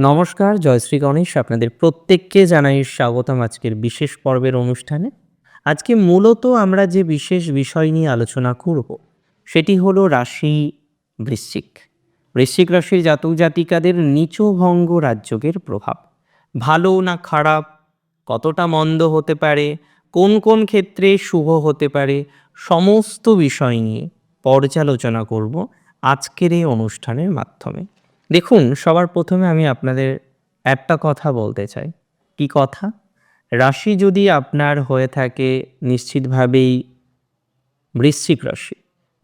নমস্কার জয়শ্রী গণেশ। আপনাদের প্রত্যেককে জানাই স্বাগতম আজকের বিশেষ পর্বের অনুষ্ঠানে। আজকে মূলত আমরা যে বিশেষ বিষয় নিয়ে আলোচনা করব, সেটি হলো রাশি বৃশ্চিক। বৃশ্চিক রাশির জাতক জাতিকাদের নিচভঙ্গ রাজযোগের প্রভাব। ভালো না খারাপ, কতটা মন্দ হতে পারে, কোন কোন ক্ষেত্রে শুভ হতে পারে, সমস্ত বিষয় নিয়ে পর্যালোচনা করব আজকের এই অনুষ্ঠানের মাধ্যমে। দেখুন, সবার প্রথমে আমি আপনাদের একটা কথা বলতে চাই। কি কথা? রাশি যদি আপনার হয়ে থাকে, নিশ্চিতভাবেই বৃশ্চিক রাশি।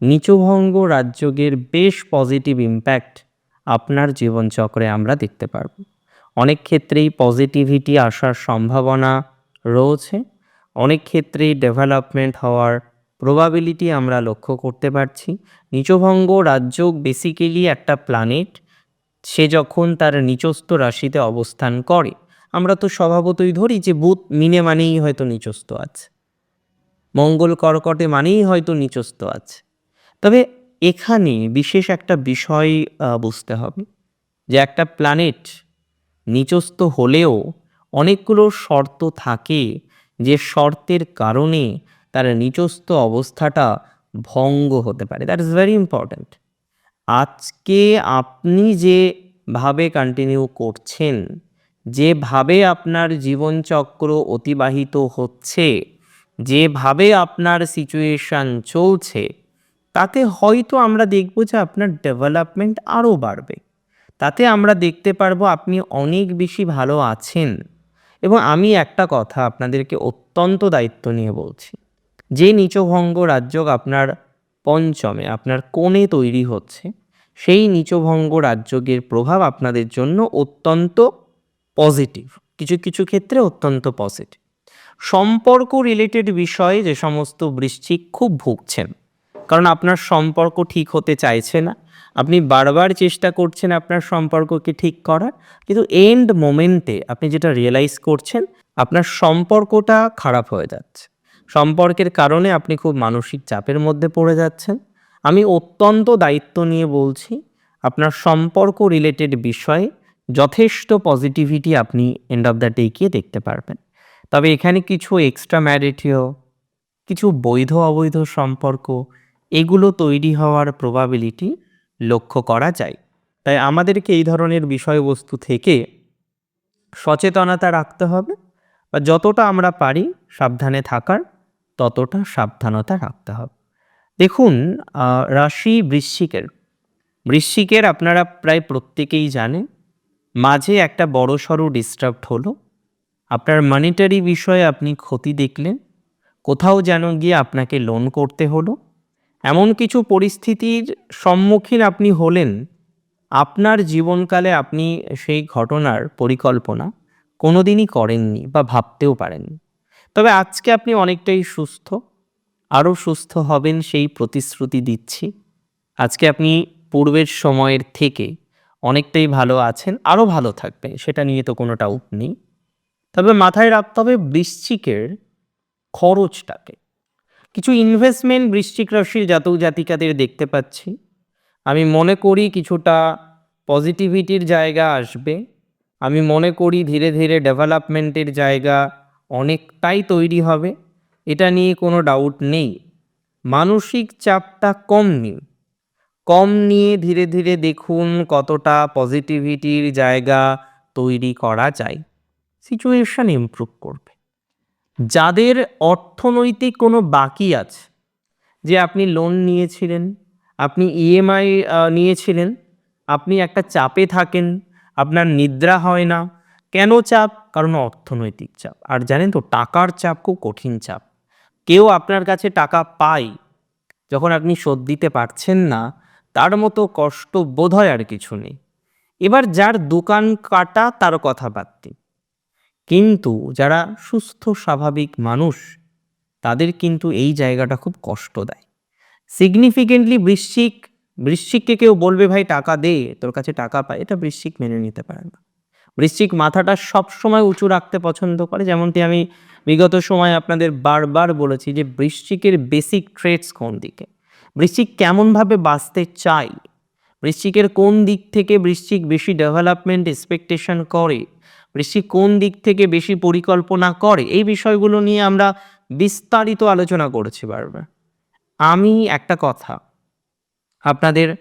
নিচভঙ্গ রাজযোগের বেশ পজিটিভ ইম্প্যাক্ট আপনার জীবনচক্রে আমরা দেখতে পারব। অনেক ক্ষেত্রেই পজিটিভিটি আসার সম্ভাবনা রয়েছে। অনেক ক্ষেত্রেই ডেভেলপমেন্ট হওয়ার প্রবাবিলিটি আমরা লক্ষ্য করতে পারছি। নিচভঙ্গ রাজযোগ বেসিক্যালি একটা প্ল্যানেট সে যখন তার নিচস্থ রাশিতে অবস্থান করে, আমরা তো স্বভাবতই ধরি যে বুধ মিনে মানেই হয়তো নিচস্থ আছে। মঙ্গল কর্কটে মানেই হয়তো নিচস্থ আছে। তবে এখানে বিশেষ একটা বিষয় বুঝতে হবে যে একটা প্ল্যানেট নিচস্থ হলেও অনেকগুলো শর্ত থাকে যে শর্তের কারণে তার নিচস্থ অবস্থাটা ভঙ্গ হতে পারে। দ্যাট ইজ ভেরি ইম্পর্ট্যান্ট আজকে আপনি যেভাবে কন্টিনিউ করছেন যেভাবে আপনার জীবনচক্র অতিবাহিত হচ্ছে যেভাবে আপনার সিচুয়েশান চলছে, তাতে হয়তো আমরা দেখব যে আপনার ডেভেলপমেন্ট আরও বাড়বে। তাতে আমরা দেখতে পারব আপনি অনেক বেশি ভালো আছেন। এবং আমি একটা কথা আপনাদেরকে অত্যন্ত দায়িত্ব নিয়ে বলছি। যে নিচভঙ্গ রাজ্যক আপনার পঞ্চমে আপনার কোণে তৈরি হচ্ছে, সেই নিচভঙ্গ রাজ্যকের প্রভাব আপনাদের জন্য অত্যন্ত পজিটিভ কিছু কিছু ক্ষেত্রে অত্যন্ত পজিটিভ সম্পর্ক রিলেটেড বিষয়ে যে সমস্ত বৃশ্চিক খুব ভুগছেন, কারণ আপনার সম্পর্ক ঠিক হতে চাইছে না, আপনি বারবার চেষ্টা করছেন আপনার সম্পর্ককে ঠিক করার, কিন্তু এন্ড মোমেন্টে আপনি যেটা রিয়েলাইজ করছেন, আপনার সম্পর্কটা খারাপ হয়ে যাচ্ছে। সম্পর্কের কারণে আপনি খুব মানসিক চাপের মধ্যে পড়ে যাচ্ছেন। আমি অত্যন্ত দায়িত্ব নিয়ে বলছি, আপনার সম্পর্ক রিলেটেড বিষয়ে যথেষ্ট পজিটিভিটি আপনি এন্ড অফ দ্য ডে গিয়ে দেখতে পারবেন। তবে এখানে কিছু এক্সট্রা ম্যারিটিও কিছু বৈধ অবৈধ সম্পর্ক, এগুলো তৈরি হওয়ার প্রবাবিলিটি লক্ষ্য করা যায়। তাই আমাদেরকে এই ধরনের বিষয়বস্তু থেকে সচেতনতা রাখতে হবে, বা যতটা আমরা পারি সাবধানে থাকার ততটা সাবধানতা রাখতে হবে। দেখুন রাশি বৃশ্চিকের বৃশ্চিকের আপনারা প্রায় প্রত্যেকেই জানেন, মাঝে একটা বড় সড়ো ডিস্টার্বড হলো। আপনার মনিটারি বিষয়ে আপনি ক্ষতি দেখলেন, কোথাও যেন গিয়ে আপনাকে লোন করতে হলো। এমন কিছু পরিস্থিতির সম্মুখীন আপনি হলেন, আপনার জীবনকালে আপনি সেই ঘটনার পরিকল্পনা কোনোদিনই করেননি বা ভাবতেও পারেননি। তবে আজকে আপনি অনেকটাই সুস্থ। আরও সুস্থ হবেন সেই প্রতিশ্রুতি দিচ্ছি। আজকে আপনি পূর্বের সময়ের থেকে অনেকটাই ভালো আছেন, আরও ভালো থাকবেন, সেটা নিয়ে তো কোনো ডাউট নেই। তবে মাথায় রাখতে হবে বৃশ্চিকের খরচটাকে। কিছু ইনভেস্টমেন্ট বৃশ্চিক রাশির জাতক জাতিকাদের দেখতে পাচ্ছি। আমি মনে করি কিছুটা পজিটিভিটির জায়গা আসবে। আমি মনে করি ধীরে ধীরে ডেভেলপমেন্টের জায়গা অনেকটাই তৈরি হবে, এটা নিয়ে কোনো ডাউট নেই। মানসিক চাপটা কম নিন। কম নিয়ে ধীরে ধীরে দেখুন কতটা পজিটিভিটির জায়গা তৈরি করা যায়। সিচুয়েশান ইমপ্রুভ করবে। যাদের অর্থনৈতিক কোনো বাকি আছে, যে আপনি লোন নিয়েছিলেন, আপনি ইএমআই নিয়েছিলেন, আপনি একটা চাপে থাকেন, আপনার নিদ্রা হয় না কেন চাপ? কারণ অর্থনৈতিক চাপ। আর জানেন তো, টাকার চাপ খুব কঠিন চাপ। কেউ আপনার কাছে টাকা পায়, যখন আপনি শোধ দিতে পারছেন না, তার মতো কষ্ট বোধ হয় আর কিছু নেই। এবার যার দোকান কাটা, তার কথা বাদ কিন্তু যারা সুস্থ, স্বাভাবিক মানুষ, তাদের কিন্তু এই জায়গাটা খুব কষ্ট দেয়। সিগনিফিকেন্টলি বৃশ্চিক, বৃশ্চিককে কেউ বলবে, ভাই, টাকা দে, তোর কাছে টাকা পায়। এটা বৃশ্চিক মেনে নিতে পারে না। বৃশ্চিক মাথাটা সব সময় উঁচু রাখতে পছন্দ করে। যেমনটি আমি বিগত সময় আপনাদের বারবার বলেছি যে বৃশ্চিকের বেসিক ট্রেডস কোন দিকে? বৃশ্চিক কেমনভাবে বাঁচতে চাই বৃশ্চিকের কোন দিক থেকে বৃশ্চিক বেশি ডেভেলপমেন্ট এক্সপেকটেশন করে? বৃশ্চিক কোন দিক থেকে বেশি পরিকল্পনা করে? এই বিষয়গুলো নিয়ে আমরা বিস্তারিত আলোচনা করেছি বারবার। আমি একটা কথা আপনাদের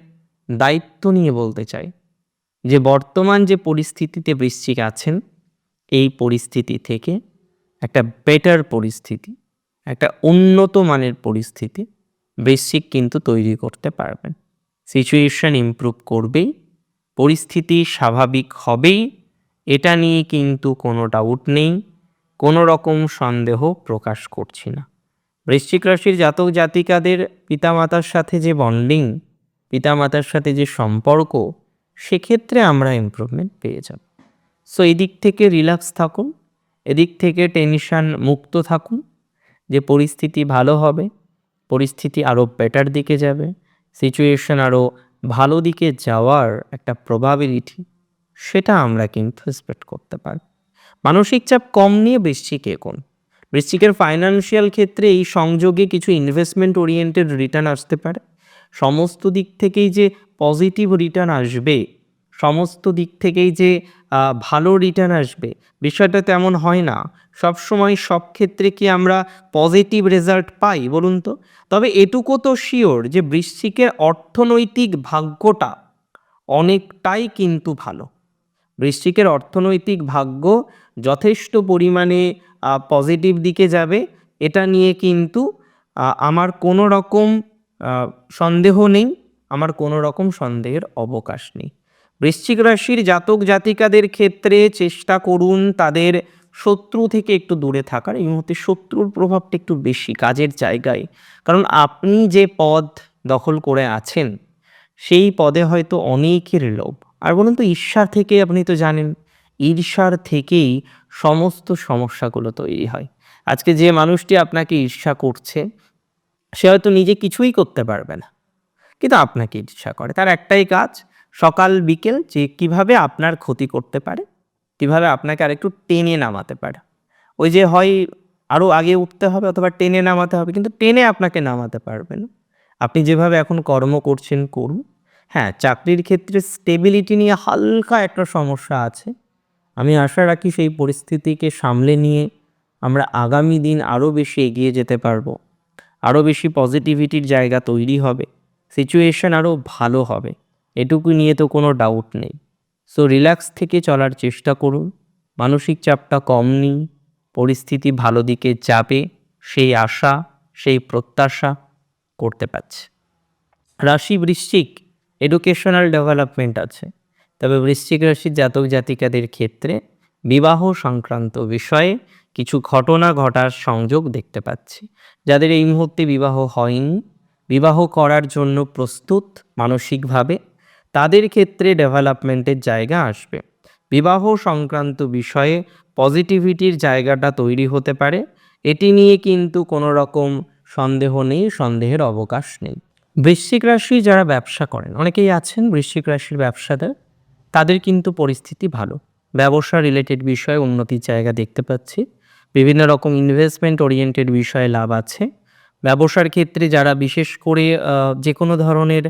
দায়িত্ব নিয়ে বলতে চাই। যে বর্তমান যে পরিস্থিতিতে বৃশ্চিক আছেন, এই পরিস্থিতি থেকে একটা বেটার পরিস্থিতি, একটা উন্নত মানের পরিস্থিতি বৃশ্চিক কিন্তু তৈরি করতে পারবেন। সিচুয়েশন ইমপ্রুভ করবেই, পরিস্থিতি স্বাভাবিক হবেই, এটা নিয়ে কিন্তু কোনো ডাউট নেই, কোনো রকম সন্দেহ প্রকাশ করছি না। বৃশ্চিক রাশির জাতক জাতিকাদের পিতামাতার সাথে যে বন্ডিং পিতামাতার সাথে যে সম্পর্ক সেক্ষেত্রে আমরা ইমপ্রুভমেন্ট পেয়ে যাব। সো এদিক থেকে রিল্যাক্স থাকুন, এদিক থেকে টেনশন মুক্ত থাকুন, যে পরিস্থিতি ভালো হবে, পরিস্থিতি আরও বেটার দিকে যাবে সিচুয়েশন আরও ভালো দিকে যাওয়ার একটা প্রবাবিলিটি সেটা আমরা কিন্তু এক্সপেক্ট করতে পারি মানসিক চাপ কম নিয়ে বৃশ্চিক এগোন। বৃশ্চিকের ফাইন্যান্সিয়াল ক্ষেত্রে এই সংযোগে কিছু ইনভেস্টমেন্ট ওরিয়েন্টেড রিটার্ন আসতে পারে। সমস্ত দিক থেকেই যে পজিটিভ রিটার্ন আসবে, সমস্ত দিক থেকেই যে ভালো রিটার্ন আসবে, বিষয়টা তেমন হয় না। সব সময় সব ক্ষেত্রে কি আমরা পজিটিভ রেজাল্ট পাই বলুন তো? তবে এটুকু তো শিওর যে বৃশ্চিকের অর্থনৈতিক ভাগ্যটা অনেকটাই কিন্তু ভালো। বৃশ্চিকের অর্থনৈতিক ভাগ্য যথেষ্ট পরিমাণে পজিটিভ দিকে যাবে। এটা নিয়ে কিন্তু আমার কোনো রকম সন্দেহ নেই, আমার কোনো রকম সন্দেহের অবকাশ নেই। বৃশ্চিক রাশির জাতক জাতিকাদের ক্ষেত্রে চেষ্টা করুন তাদের শত্রু থেকে একটু দূরে থাকার। এই মুহূর্তে শত্রুর প্রভাবটা একটু বেশি কাজের জায়গায়। কারণ আপনি যে পদ দখল করে আছেন, সেই পদে হয়তো অনেকের লোভ। আর বলুন তো, ঈর্ষার থেকে, আপনি তো জানেন, ঈর্ষার থেকেই সমস্ত সমস্যাগুলো তৈরি হয়। আজকে যে মানুষটি আপনাকে ঈর্ষা করছে সে হয়তো নিজে কিছুই করতে পারবে না। কিন্তু আপনাকে ইচ্ছা করে। তার একটাই কাজ, সকাল, বিকেল যে কীভাবে আপনার ক্ষতি করতে পারে, কীভাবে আপনাকে আরেকটু টেনে নামাতে পারে। ওই যে হয় আরও আগে উঠতে হবে অথবা টেনে নামাতে হবে, কিন্তু টেনে আপনাকে নামাতে পারবে না। আপনি যেভাবে এখন কর্ম করছেন, করুন। হ্যাঁ চাকরির ক্ষেত্রে স্টেবিলিটি নিয়ে হালকা একটা সমস্যা আছে। আমি আশা রাখি সেই পরিস্থিতিকে সামলে নিয়ে আমরা আগামী দিন আরও বেশি এগিয়ে যেতে পারব। আরও বেশি পজিটিভিটির জায়গা তৈরি হবে। সিচুয়েশন আরও ভালো হবে। এটুকু নিয়ে তো কোনো ডাউট নেই। সো রিল্যাক্স থেকে চলার চেষ্টা করুন। মানসিক চাপটা কম নিন পরিস্থিতি ভালো দিকে যাবে। সেই আশা, সেই প্রত্যাশা করতে পারছে। রাশি বৃশ্চিক এডুকেশনাল ডেভেলপমেন্ট আছে। তবে বৃশ্চিক রাশির জাতক জাতিকাদের ক্ষেত্রে বিবাহ সংক্রান্ত বিষয়ে কিছু ঘটনা ঘটার সংযোগ দেখতে পাচ্ছি। যাদের এই মুহূর্তে বিবাহ হয়নি, বিবাহ করার জন্য প্রস্তুত মানসিকভাবে, তাদের ক্ষেত্রে ডেভেলপমেন্টের জায়গা আসবে। বিবাহ সংক্রান্ত বিষয়ে পজিটিভিটির জায়গাটা তৈরি হতে পারে। এটি নিয়ে কিন্তু কোনো রকম সন্দেহ নেই, সন্দেহের অবকাশ নেই। বৃশ্চিক রাশি যারা ব্যবসা করেন, অনেকেই আছেন বৃশ্চিক রাশির ব্যবসাদার, তাদের কিন্তু পরিস্থিতি ভালো। ব্যবসা রিলেটেড বিষয়ে উন্নতির জায়গা দেখতে পাচ্ছি। বিভিন্ন রকম ইনভেস্টমেন্ট ওরিয়েন্টেড বিষয়ে লাভ আছে। ব্যবসার ক্ষেত্রে যারা বিশেষ করে যে কোনো ধরনের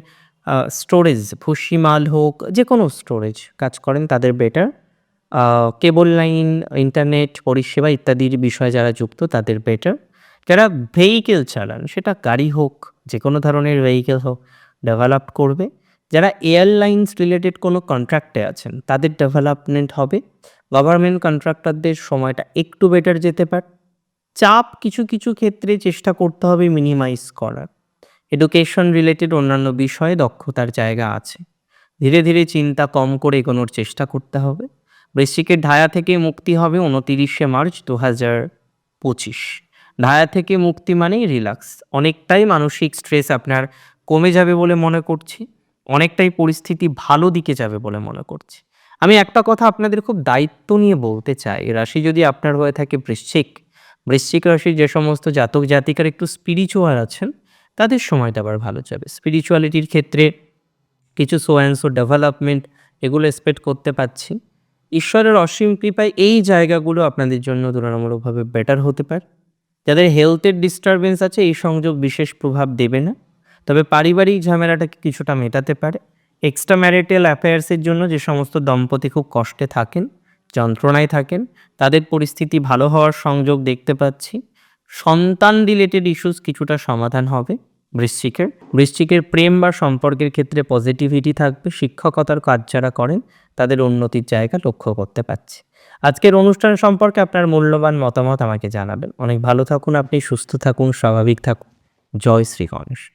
স্টোরেজ ভুসি মাল হোক, যে কোনো স্টোরেজ কাজ করেন, তাদের বেটার কেবল লাইন ইন্টারনেট পরিষেবা ইত্যাদির বিষয়ে যারা যুক্ত, তাদের বেটার যারা ভেহিকেল চালান, সেটা গাড়ি হোক, যে কোনো ধরনের ভেহিকেল হোক ডেভেলপ করবে। যারা এয়ারলাইন্স রিলেটেড কোনো কন্ট্রাক্টে আছেন, তাদের ডেভেলপমেন্ট হবে। গভর্নমেন্ট কন্ট্রাক্টরদের সময়টা একটু বেটার যেতে পারে। চাপ কিছু কিছু ক্ষেত্রে চেষ্টা করতে হবে মিনিমাইজ করার। এডুকেশন রিলেটেড অন্যান্য বিষয়ে দক্ষতার জায়গা আছে। ধীরে ধীরে চিন্তা কম করে এগোনোর চেষ্টা করতে হবে। বৃশ্চিকের ঢায়া থেকে মুক্তি হবে উনতিরিশে মার্চ দু হাজার পঁচিশ। ঢায়া থেকে মুক্তি মানেই রিল্যাক্স অনেকটাই মানসিক স্ট্রেস আপনার কমে যাবে বলে মনে করছি। অনেকটাই পরিস্থিতি ভালো দিকে যাবে বলে মনে করছি। আমি একটা কথা আপনাদের খুব দায়িত্ব নিয়ে বলতে চাই। রাশি যদি আপনার হয়ে থাকে বৃশ্চিক বৃশ্চিক রাশির যে সমস্ত জাতক জাতিকার একটু স্পিরিচুয়াল আছেন, তাদের সময়টা আবার ভালো যাবে। স্পিরিচুয়ালিটির ক্ষেত্রে কিছু সো অ্যান্ড সো ডেভেলপমেন্ট এগুলো এক্সপেক্ট করতে পারছি। ঈশ্বরের অসীম কৃপায় এই জায়গাগুলো আপনাদের জন্য তুলনামূলকভাবে বেটার হতে পারে। যাদের হেলথের ডিস্টারবেন্স আছে, এই সংযোগ বিশেষ প্রভাব দেবে না। তবে পারিবারিক ঝামেলাটাকে কিছুটা মেটাতে পারে। এক্সট্রা ম্যারিটাল অ্যাফেয়ার্সের জন্য যে সমস্ত দম্পতি খুব কষ্টে থাকেন, যন্ত্রণায় থাকেন, তাদের পরিস্থিতি ভালো হওয়ার সংযোগ দেখতে পাচ্ছি। সন্তান রিলেটেড ইস্যুস কিছুটা সমাধান হবে বৃশ্চিকের। বৃশ্চিকের প্রেম বা সম্পর্কের ক্ষেত্রে পজিটিভিটি থাকবে, শিক্ষকতার কাজ যারা করেন, তাদের উন্নতির জায়গা লক্ষ্য করতে পারছি। আজকের অনুষ্ঠান সম্পর্কে আপনার মূল্যবান মতামত আমাকে জানাবেন। অনেক ভালো থাকুন, আপনি সুস্থ থাকুন, স্বাভাবিক থাকুন। জয় শ্রী গণেশ।